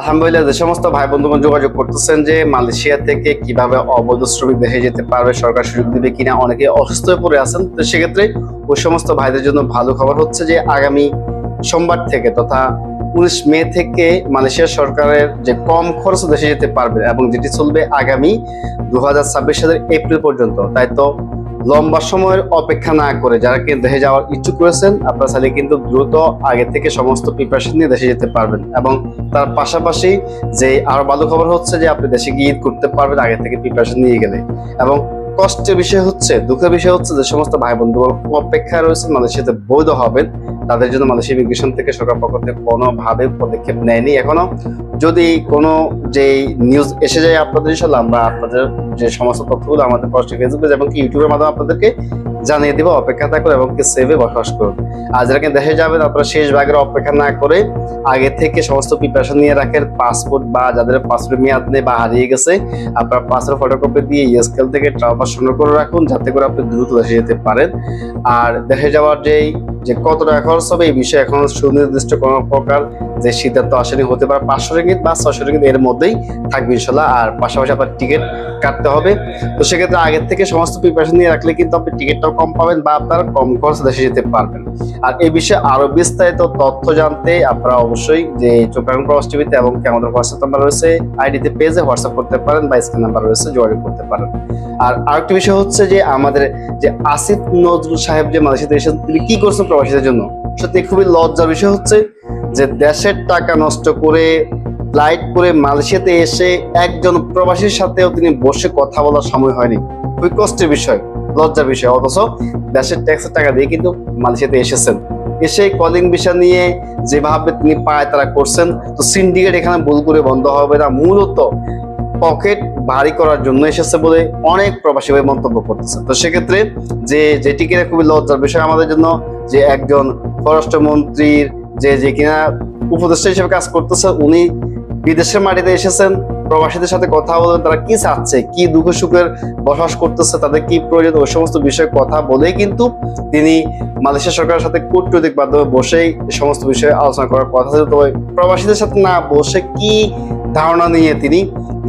আলহামদুলিল্লাহ, যে সমস্ত ভাই বন্ধুগণ যোগাযোগ করতেছেন যে মালয়েশিয়া থেকে কীভাবে অবৈধ শ্রমিক দেশে যেতে পারবে, সরকার সুযোগ দিবে কিনা, অনেকে অসুস্থ হয়ে পড়ে আছেন, তো সেক্ষেত্রে ওই সমস্ত ভাইদের জন্য ভালো খবর হচ্ছে যে আগামী সোমবার থেকে তথা উনিশ মে থেকে মালয়েশিয়া সরকারের যে কম খরচ দেশে যেতে পারবে এবং যেটি চলবে আগামী দু হাজার ছাব্বিশ সালের এপ্রিল পর্যন্ত, তাই তো লম্বা সময়ের অপেক্ষা না করে যারা কিন্তু দেশে যাওয়ার ইচ্ছুক রয়েছেন, আপনারা চাইলে কিন্তু দ্রুত আগে থেকে সমস্ত প্রিপারেশন নিয়ে দেশে যেতে পারবেন এবং তার পাশাপাশি যে আরও ভালো খবর হচ্ছে যে আপনি দেশে গিয়ে করতে পারবেন আগে থেকে প্রিপারেশন নিয়ে গেলে। এবং কষ্টের বিষয় হচ্ছে, দুঃখের বিষয় হচ্ছে যে সমস্ত ভাই বন্ধু অপেক্ষায় রয়েছেন মানে সেটা বৈধ হবেন। তাদের জন্য মালয়েশিয়া ইমিগ্রেশন থেকে সরকার পক্ষ থেকে কোনোভাবে পদক্ষেপ নেয়নি এখনও। যদি কোনো যে নিউজ এসে যায় আপনাদের, ইনশাল্লাহ আমরা আপনাদের যে সমস্ত তথ্যগুলো আমাদের ফেসবুক এবং ইউটিউবের মাধ্যমে আপনাদেরকে জানিয়ে দেবো, অপেক্ষা থাকুন এবং সেভে বসবাস করুন। আর যারা দেশে যাবেন আপনারা শেষ ভাগের অপেক্ষা না করে আগে থেকে সমস্ত প্রিপারেশন নিয়ে রাখেন। পাসপোর্ট বা যাদের পাসপোর্ট মেয়াদ নেই বা হারিয়ে গেছে, আপনার পাসপোর্ট ফটোকপি দিয়ে ইএসকেল থেকে ট্রাভেল সংগ্রহ করে রাখুন, যাতে করে আপনি দ্রুত দেশে যেতে পারেন। আর দেশে যাওয়ার যেই, যে কত টাকা খরচ হবে, এই বিষয়ে এখন সুনির্দিষ্ট কোনো প্রকার যে সিদ্ধান্ত আসেনি, হতে পারে পাঁচশো রিঙ্গিত বা ছশো রিঙ্গিত এর মধ্যেই থাকবে ইনশাল্লাহ। আর পাশাপাশি আপনার টিকিট কাটতে হবে। তো সেক্ষেত্রে আগের থেকে সমস্ত প্রিপারেশন নিয়ে রাখলে কিন্তু আপনি টিকিটটাও কম পাবেন বা আপনার কম খরচ দেশে যেতে পারবেন। আর এই বিষয়ে আরও বিস্তারিত তথ্য জানতে আপনারা অবশ্যই যে চোখাং প্রবাস টিভিতে এবং আমাদের হোয়াটসঅ্যাপ নাম্বার রয়েছে আইডিতে পেজে হোয়াটসঅ্যাপ করতে পারেন বা স্ক্রিন নাম্বার রয়েছে, যোগাযোগ করতে পারেন। আর আরেকটি বিষয় হচ্ছে যে আমাদের যে আসিফ নজরুল সাহেব যে মালয়েশিয়াতে এসেছেন তিনি কি করছেন প্রবাসীদের জন্য? সত্যি খুবই লজ্জার বিষয় হচ্ছে যে দেশের টাকা নষ্ট করে ফ্লাইট করে মালয়েশিয়াতে এসে একজন প্রবাসীর সাথেও তিনি বসে কথা বলার সময় হয়নি। খুবই কষ্টের বিষয়, লজ্জার বিষয়। অথচ দেশের ট্যাক্সের টাকা দিয়ে কিন্তু মালয়েশিয়াতে এসেছেন। এসে কলিং বিষয় নিয়ে যেভাবে তিনি পায় তারা করছেন, তো সিন্ডিকেট এখানে ভুল করে বন্ধ হবে না। মূলত পকেট ভারী করার জন্য এসেছে বলে অনেক প্রবাসী ভাই মন্তব্য করতেছে তো সেক্ষেত্রে যে যেটি যেটিকে খুবই লজ্জার বিষয় আমাদের জন্য, যে একজন পররাষ্ট্রমন্ত্রীর যে যে কিনা উপদেষ্টা হিসেবে কাজ করতেছে, উনি വിദുഷമടി ദേശസൻ প্রবাসীদের সাথে কথা বলে তারা কি চাচ্ছে, কি দুঃখ সুখের বসবাস করতেছে, তাদের কি প্রয়োজন, ওই সমস্ত বিষয়ে কথা বলেই কিন্তু তিনি মালয়েশিয়া সরকারের সাথে কূটনৈতিক মাধ্যমে বসেই সমস্ত বিষয়ে আলোচনা করার কথা ছিল। তবে প্রবাসীদের সাথে না বসে কি ধারণা নিয়ে তিনি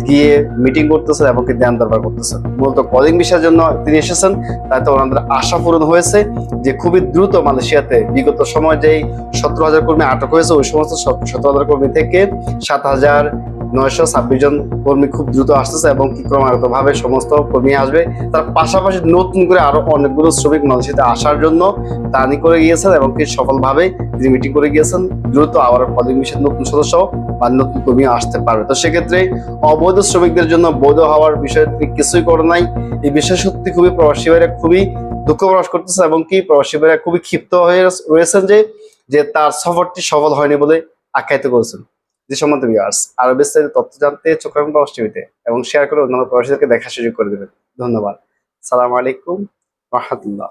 গিয়ে মিটিং করতেছেন এবং কি ধ্যান দরবার করতেছেন? মূলত কলিং বিষয়ের জন্য তিনি এসেছেন তাতে ওনাদের আশা পূরণ হয়েছে যে খুবই দ্রুত মালয়েশিয়াতে বিগত সময় যেই সতেরো হাজার কর্মী আটক হয়েছে, ওই সমস্ত সতেরো হাজার কর্মী থেকে সাত হাজার নয়শো ছাব্বিশ জন কর্মী খুব দ্রুত আসতেছে এবং ক্রমাগত ভাবে সমস্ত কর্মী আসবে। তার পাশাপাশি নতুন করে আরও অনেকগুলো শ্রমিক মালয়েশিয়াতে আসার জন্য তানি করে গিয়েছেন এবং কি সফলভাবে তিনি মিটিং করে গিয়েছেন। দ্রুত আবার কলিং মিশন নতুন সদস্য বা নতুন কর্মী আসতে পারবে। তো সেক্ষেত্রে অবৈধ শ্রমিকদের জন্য বৈধ হওয়ার বিষয়ে তিনি কিছুই করে নাই। এই বিষয়ে সত্যি খুবই প্রবাসী ভাইরা খুবই দুঃখ প্রকাশ করতেছে এবং কি প্রবাসী ভাইরা খুবই ক্ষিপ্ত হয়ে রয়েছেন যে যে তার সফরটি সফল হয়নি বলে আখ্যায়িত করেছেন। যে সম্বন্ধে ভিউয়ার্স আরও বিস্তারিত তথ্য জানতে চোখের টিভিতে এবং শেয়ার করে অন্যান্য প্রবাসীদেরকে দেখার সুযোগ করে দেবেন। ধন্যবাদ। সালাম আলাইকুম। রহমতুল্লাহ।